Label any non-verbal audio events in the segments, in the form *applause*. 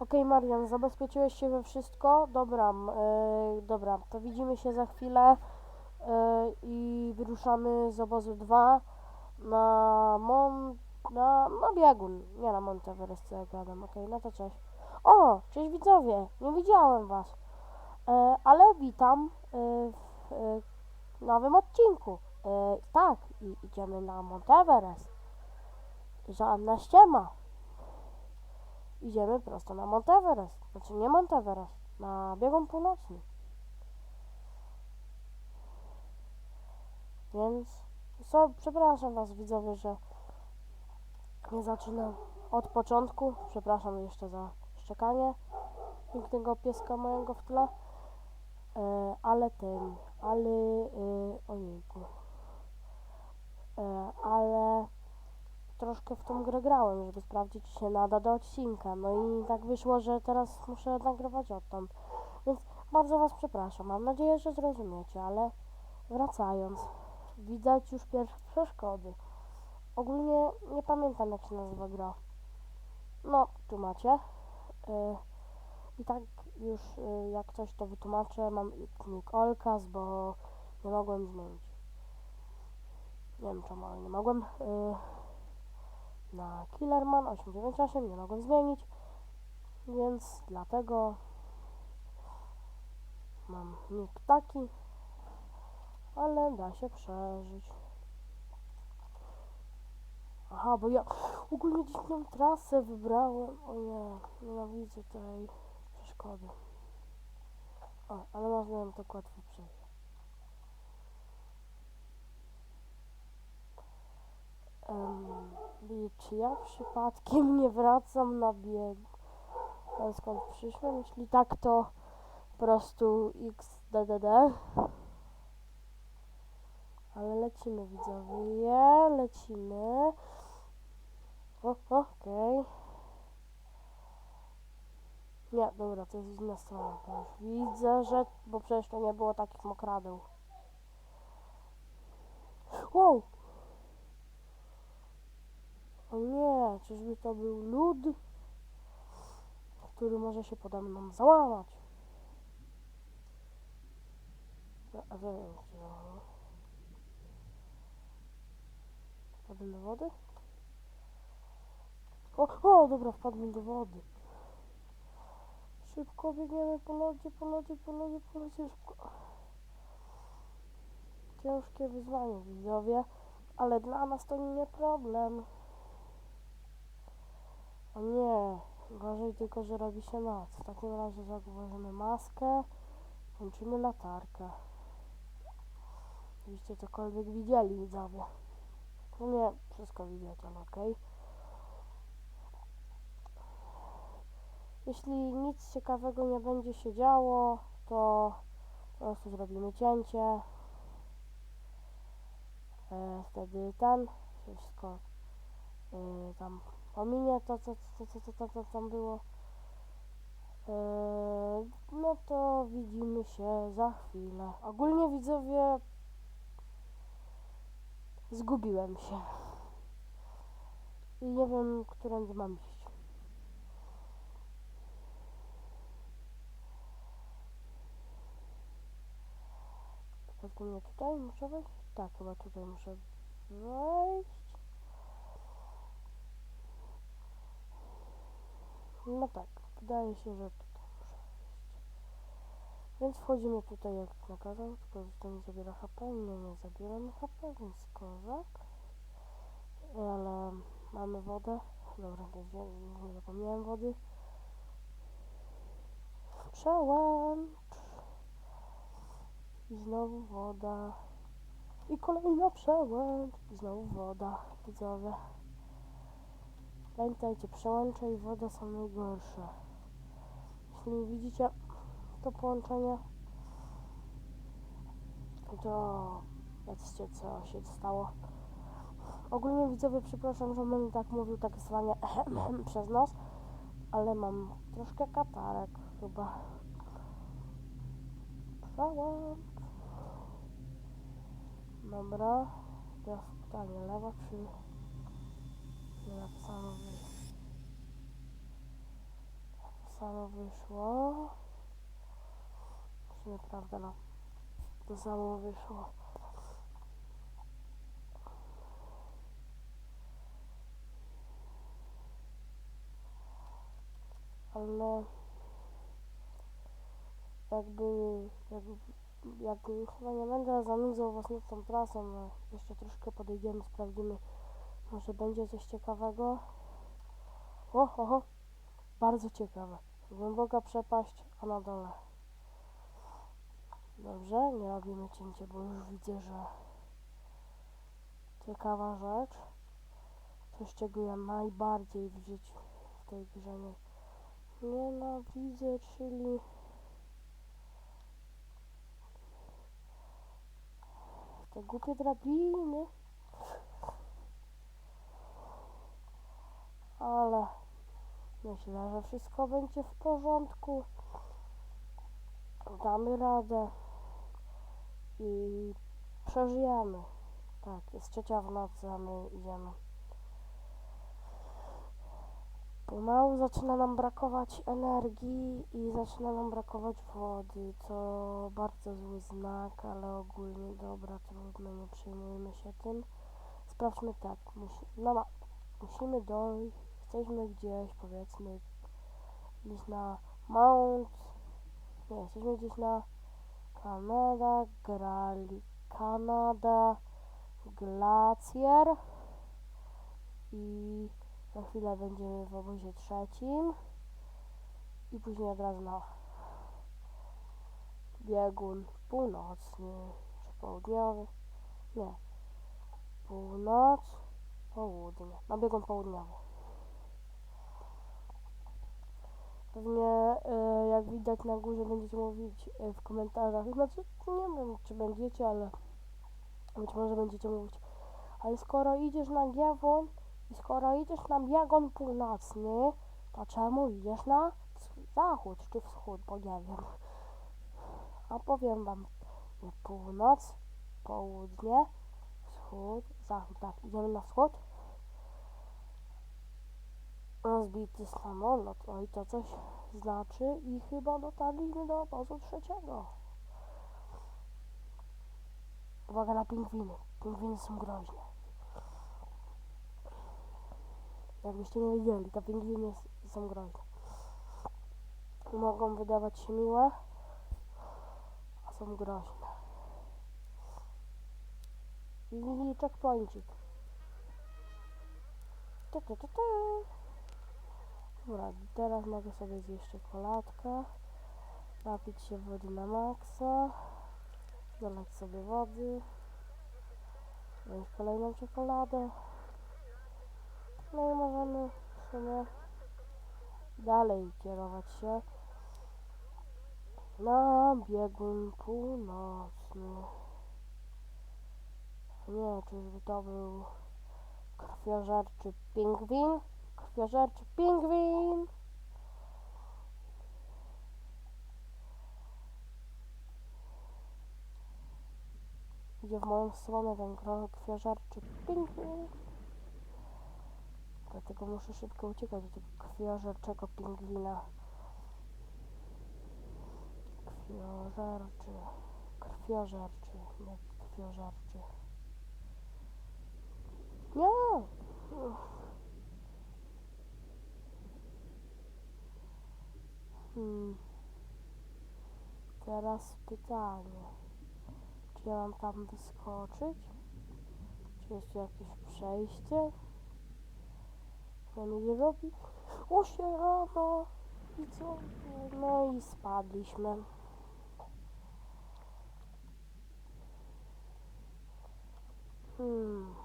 Okej, Marian, zabezpieczyłeś się we wszystko? Dobra, e, dobra, to widzimy się za chwilę e, i wyruszamy z obozu 2 na Mon... na, na biegun, nie na Monteverest, co ja gadam, okej, no to cześć. O, cześć widzowie, nie widziałem was, e, ale witam e, w e, nowym odcinku. E, tak, i idziemy na Monteverest. Żadna ściema idziemy prosto na Monteverest. Znaczy nie Monteverest, na biegun północny. Więc so, przepraszam Was widzowie, że nie zaczynam od początku. Przepraszam jeszcze za szczekanie pięknego pieska mojego w tle. E, ale ten, ale e, ojejku. E, ale troszkę w tą grę grałem, żeby sprawdzić, czy się nada do odcinka. No i tak wyszło, że teraz muszę nagrywać odtąd. Więc bardzo Was przepraszam. Mam nadzieję, że zrozumiecie, ale wracając, widać już pierwsze przeszkody. Ogólnie nie pamiętam, jak się nazywa gra. No, tu macie. Y, I tak już y, jak coś to wytłumaczę, mam nick Olkas, bo nie mogłem zmienić. Nie wiem czemu, ale nie mogłem. Y, na Killerman 898 nie mogłem zmienić, więc dlatego mam nick taki, ale da się przeżyć. Aha, bo ja ogólnie dziwną trasę wybrałem. O nie, nienawidzę tej przeszkody. O, ale można ją tak łatwo przejść. I czy ja przypadkiem nie wracam na bieg? Skąd przyszłem? Jeśli tak, to po prostu XDDD. Ale lecimy widzowie, lecimy. O, okej. Nie, dobra, to jest inna strona. Widzę, że... Bo przecież to nie było takich mokradeł. Wow! O nie, czyżby to był lód, który może się pode mną załamać. Wpadłem do wody? O, o, dobra, wpadłem do wody. Szybko biegniemy po lodzie, po lodzie, po lodzie, po lodzie, szybko. Ciężkie wyzwanie, widzowie, ale dla nas to nie problem. O nie, gorzej tylko, że robi się noc. W takim razie założymy maskę, włączymy latarkę. Żebyście cokolwiek widzieli, widzowie. No nie, wszystko widać, ale okej. Jeśli nic ciekawego nie będzie się działo, to po prostu zrobimy cięcie. E, wtedy ten, wszystko e, tam pominie to, co, co, co, co, co, co tam było. Eee, no to widzimy się za chwilę. Ogólnie widzowie zgubiłem się. I nie wiem, którędy mam iść. Pewnie tutaj muszę wejść? Tak, chyba tutaj muszę wejść. No tak, wydaje się, że tutaj muszę wejść. Więc wchodzimy tutaj jak nakazał, tylko że to nie zabiera HP, nie, nie zabiera mi HP, więc kozak. Ale mamy wodę. Dobra, jest, nie zapomniałem wody. Przełęcz. I znowu woda. I kolejna przełęcz. I znowu woda, widzowie. Pamiętajcie, przełącze i woda są najgorsze. Jeśli widzicie to połączenie, to wiedzcie co się stało. Ogólnie widzowie, przepraszam, że będę tak mówił, takie słowanie przez nos, ale mam troszkę katarek chyba. Przełącz. Dobra. Teraz pytanie, lewa czy... Nie napisano wyżej. wyszło. W sumie prawda, no. To samo wyszło. Ale jakby, jakby, jakby chyba nie będę zanudzał was nad tą trasą, no. Jeszcze troszkę podejdziemy, sprawdzimy. Może będzie coś ciekawego. O, oho, bardzo ciekawe. Głęboka przepaść, a na dole. Dobrze, nie robimy cięcia, bo już widzę, że ciekawa rzecz. Coś, czego ja najbardziej w życiu w tej grze nie nienawidzę, czyli te głupie drabiny. Ale myślę, że wszystko będzie w porządku. Damy radę i przeżyjemy. Tak, jest trzecia w nocy, a my idziemy. Pomału zaczyna nam brakować energii i zaczyna nam brakować wody, co bardzo zły znak, ale ogólnie dobra, trudno, nie przejmujmy się tym. Sprawdźmy tak, musi, no musimy dojść, jesteśmy gdzieś, powiedzmy, gdzieś na Mount, nie, jesteśmy gdzieś na Kanada, Grali, Kanada, Glacier i za chwilę będziemy w obozie trzecim i później od razu na biegun północny czy południowy. Nie. Północ, południe. Na biegun południowy. Pewnie e, jak widać na górze będziecie mówić e, w komentarzach. Znaczy nie wiem czy będziecie, ale być może będziecie mówić. Ale skoro idziesz na Giewon i skoro idziesz na biegun północny, to czemu idziesz na zachód czy wschód, bo nie wiem. A powiem wam, północ, południe, wschód, zachód. Tak, idziemy na wschód. Rozbity samolot, oj to coś znaczy i chyba dotarliśmy do obozu trzeciego. Uwaga na pingwiny. Pingwiny są groźne. Jakbyście nie wiedzieli, to pingwiny są groźne. Mogą wydawać się miłe, a są groźne. I checkpointik. Tu, tu, tu, tu. Dobra, teraz mogę sobie zjeść czekoladkę, napić się wody na maksa, zalać sobie wody, wziąć kolejną czekoladę. No i możemy w sumie dalej kierować się na biegun północny. Nie, czyżby to był krwiożerczy pingwin? Krwiożerczy pingwin! Idzie w moją stronę ten krwiożerczy pingwin. Dlatego muszę szybko uciekać do tego krwiożerczego pingwina. Krwiożerczy. Krwiożerczy, nie krwiożerczy. Nie! Hmm. Teraz pytanie. Czy ja mam tam wyskoczyć? Czy jest tu jakieś przejście? Co mi robi? O się rano! I co? No i spadliśmy. Hmm.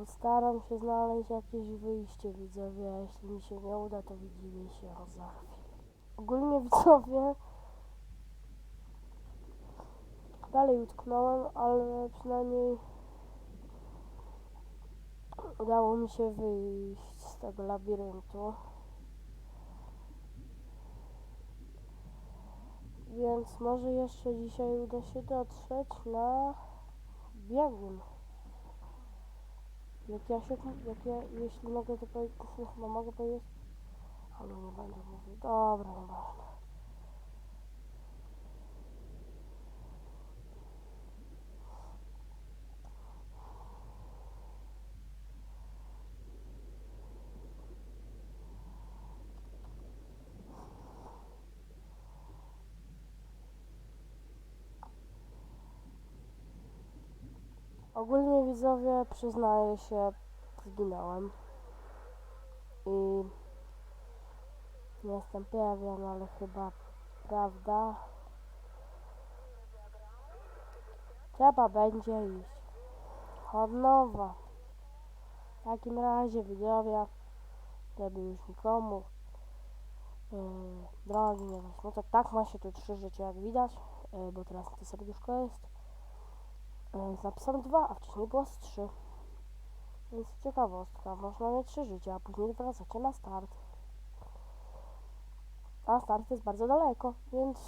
Postaram się znaleźć jakieś wyjście widzowie, a jeśli mi się nie uda, to widzimy się za chwilę. Ogólnie widzowie dalej utknąłem, ale przynajmniej udało mi się wyjść z tego labiryntu. Więc może jeszcze dzisiaj uda się dotrzeć na biegun. Jak ja szukam, jak ja, jeśli mogę to powiedzieć, no mogę powiedzieć, ale nie będę mówił. Dobra, nieważne. Ogólnie widzowie przyznaję się, zginąłem. I nie jestem pewien, ale chyba prawda. Trzeba będzie iść. Od nowa. W takim razie widzowie, żeby już nikomu yy, drogi nie zasmucać. Tak ma się tu trzy życia jak widać, yy, bo teraz to serduszko jest. Yy, z napisem dwa, a wcześniej było z trzy. Więc ciekawostka, można mieć trzy życia, a później wracacie na start. A start jest bardzo daleko, więc...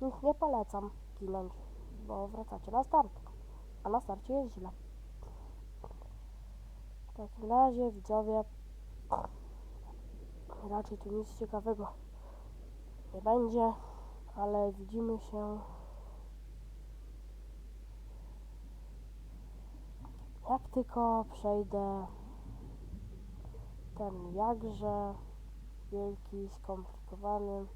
Więc nie polecam ginąć, bo wracacie na start. A na starcie jest źle. W takim razie, widzowie, raczej tu nic ciekawego nie będzie, ale widzimy się Jak tylko przejdę ten jakże wielki, skomplikowany.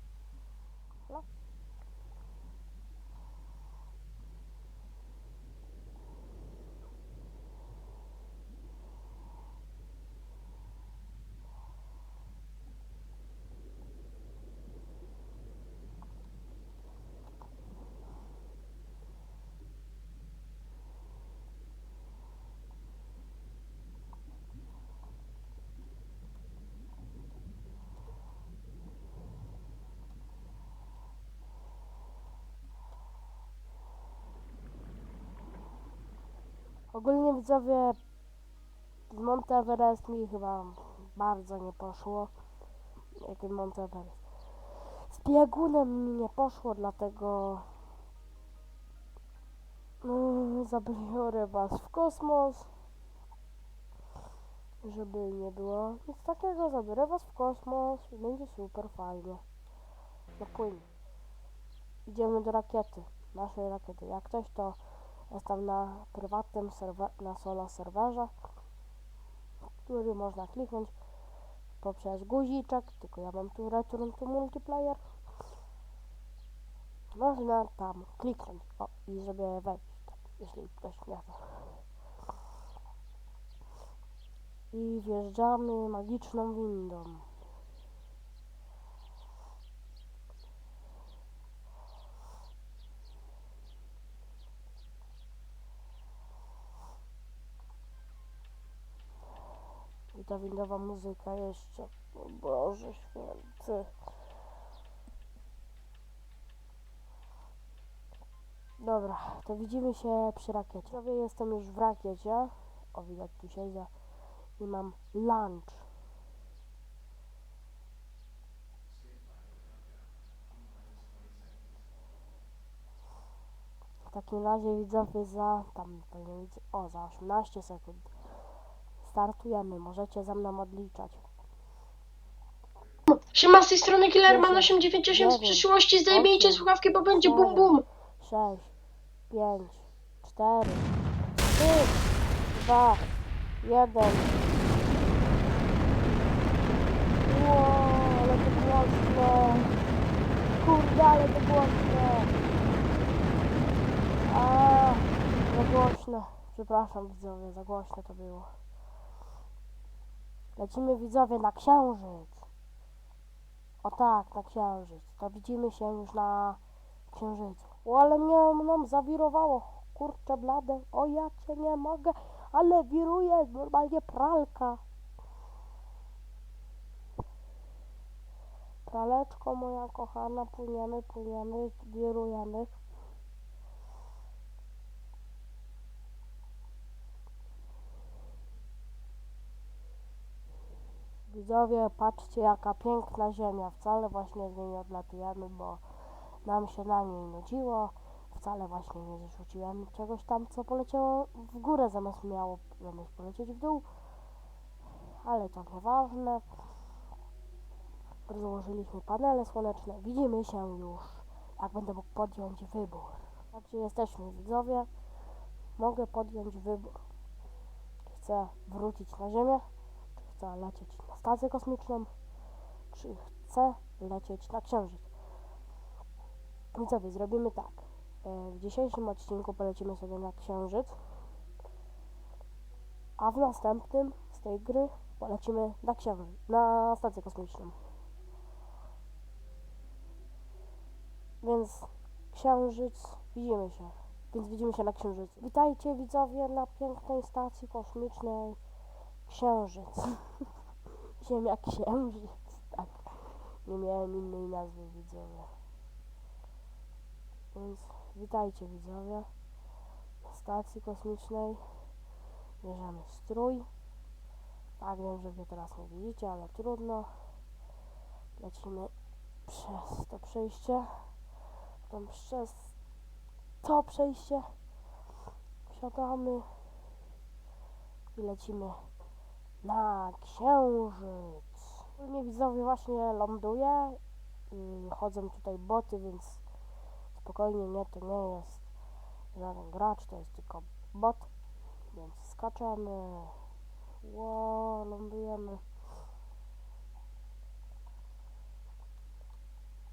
Ogólnie widzowie z Monte Everest mi chyba bardzo nie poszło. Jakie Monte Everest. Z biegunem mi nie poszło, dlatego yy, zabiorę was w kosmos. Żeby nie było nic takiego, zabiorę was w kosmos i będzie super fajnie. No płynie. Idziemy do rakiety, naszej rakiety. Jak ktoś to jest tam na prywatnym na solo serwerze, który można kliknąć poprzez guziczek, tylko ja mam tu Return to Multiplayer. Można tam kliknąć o, i żeby wejść tam, jeśli ktoś nie chce. I wjeżdżamy magiczną windą. I ta windowa muzyka jeszcze. O Boże święty. Dobra, to widzimy się przy rakiecie. Prawie jestem już w rakiecie. O, widać tu siedzę. I mam lunch. W takim razie widzowie za tam pewnie widzę, o za 18 sekund startujemy. Możecie za mną odliczać. Siema, z tej strony Killerman Dziewięć, 898 z dziewięć, przyszłości, zdejmijcie osiem, słuchawki, bo będzie bum bum. 6, 5, 4, 3, 2, 1. Wow, ale to głośno. Kurde, ale to głośno. A, za głośno. Przepraszam widzowie, za głośno to było. Lecimy widzowie na księżyc. O tak, na księżyc. To widzimy się już na księżycu. O, ale mnie nam zawirowało. Kurczę blade. O, ja cię nie mogę. Ale wiruje normalnie pralka. Praleczko moja kochana, płyniemy, płyniemy, wirujemy. Widzowie, patrzcie jaka piękna ziemia. Wcale właśnie z niej nie odlatujemy, bo nam się na niej nudziło. Wcale właśnie nie zrzuciłem czegoś tam, co poleciało w górę zamiast miało zamiast polecieć w dół. ale to nieważne. Rozłożyliśmy panele słoneczne. Widzimy się już, jak będę mógł podjąć wybór. Znaczy, jesteśmy widzowie. Mogę podjąć wybór. Chcę wrócić na Ziemię, chcę lecieć stację kosmiczną, czy chcę lecieć na Księżyc. Widzowie, zrobimy tak. E, W dzisiejszym odcinku polecimy sobie na Księżyc, a w następnym z tej gry polecimy na Księżyc, na stację kosmiczną. Więc Księżyc, widzimy się. Więc widzimy się na Księżycu. Witajcie widzowie na pięknej stacji kosmicznej Księżyc. *laughs* Ziemia Księżyc, tak. Nie miałem innej nazwy widzowie. Więc witajcie widzowie na stacji kosmicznej. Bierzemy strój. Tak wiem, że wy teraz nie widzicie, ale trudno. Lecimy przez to przejście. Potem przez to przejście. Wsiadamy i lecimy na księżyc. Nie widzowie właśnie ląduje. Yy, chodzą tutaj boty, więc spokojnie nie, to nie jest żaden gracz, to jest tylko bot. Więc skaczemy. Ło, lądujemy.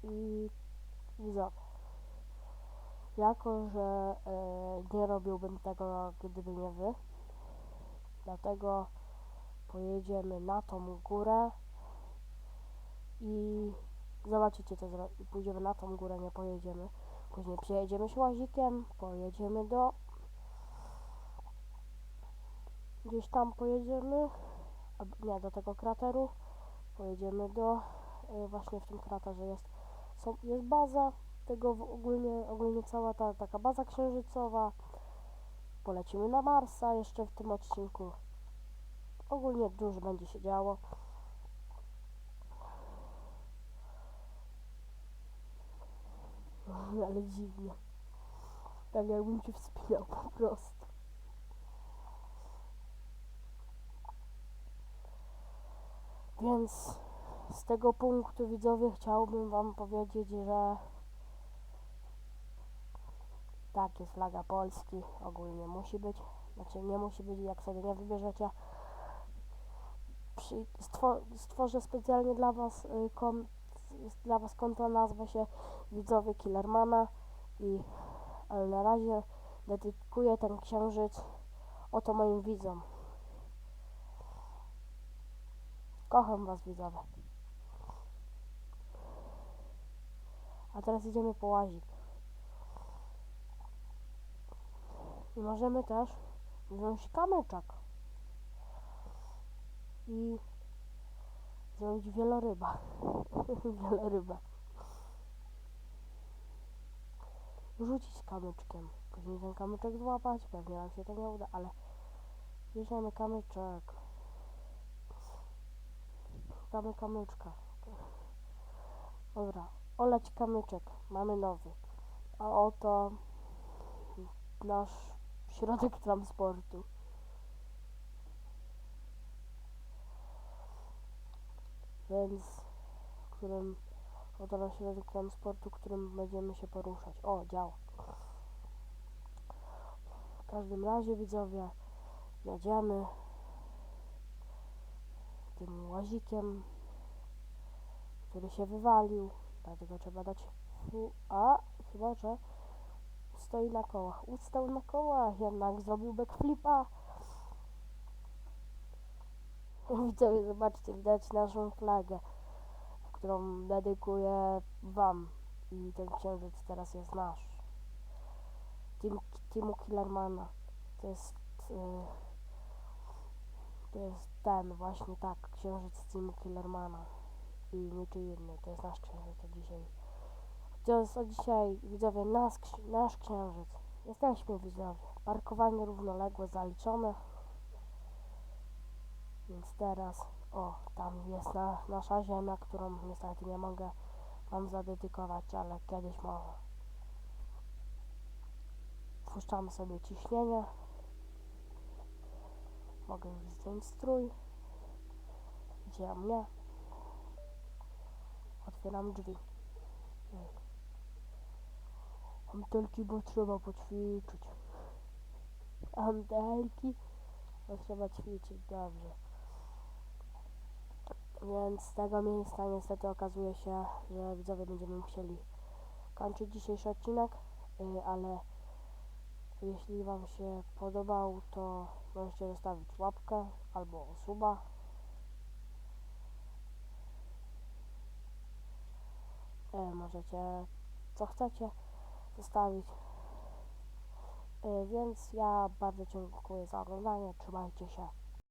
I widzowie. Jako, że e, nie robiłbym tego, gdyby nie wy. Dlatego pojedziemy na tą górę i zobaczycie co pójdziemy na tą górę, nie pojedziemy. Później przejedziemy śłazikiem, pojedziemy do gdzieś tam pojedziemy, nie, do tego krateru, pojedziemy do, y, właśnie w tym kraterze jest, są, jest baza, tego ogólnie, ogólnie cała ta taka baza księżycowa, polecimy na Marsa jeszcze w tym odcinku, ogólnie dużo będzie się działo. *laughs* Ale dziwnie. Tak jakbym się wspinał po prostu. Więc z tego punktu widzowie chciałbym wam powiedzieć, że tak jest flaga Polski, ogólnie musi być, znaczy nie musi być, jak sobie nie wybierzecie. Stworzę specjalnie dla was y, dla was konto, nazwę się widzowie Killermana i ale na razie dedykuję ten księżyc oto moim widzom. Kocham was widzowie. A teraz idziemy po łazik. I możemy też wziąć kamyczek. I zrobić wieloryba. *laughs* wieloryba. Rzucić kamyczkiem. Później ten kamyczek złapać. Pewnie nam się to nie uda, ale bierzemy kamyczek. Szukamy kamyczka. Dobra, olać kamyczek. Mamy nowy. A oto nasz środek transportu. Więc, którym oto nasz środek transportu, którym będziemy się poruszać. O, działa. W każdym razie widzowie, jedziemy tym łazikiem, który się wywalił, dlatego trzeba dać fu, a chyba, że stoi na kołach. Ustał na kołach, jednak zrobił backflipa. Widzowie, zobaczcie, widać naszą flagę, którą dedykuję wam i ten księżyc teraz jest nasz. Team, Teamu Killermana. To jest y, to jest ten, właśnie tak, księżyc Teamu Killermana i niczyj inny, to jest nasz księżyc od dzisiaj. To jest od dzisiaj, widzowie, nas, ksi- nasz księżyc. Jesteśmy widzowie. Parkowanie równoległe zaliczone. Więc teraz, o, tam jest na, nasza ziemia, którą niestety nie mogę wam zadedykować, ale kiedyś może. Puszczamy sobie ciśnienie. Mogę już zdjąć strój. Widzicie mnie? Otwieram drzwi. Antelki, bo trzeba poćwiczyć. Antelki, bo trzeba ćwiczyć, dobrze. Więc z tego miejsca niestety okazuje się, że widzowie będziemy musieli kończyć dzisiejszy odcinek, y, ale jeśli Wam się podobał, to możecie zostawić łapkę albo suba. Y, Możecie co chcecie zostawić. Y, Więc ja bardzo dziękuję za oglądanie. Trzymajcie się.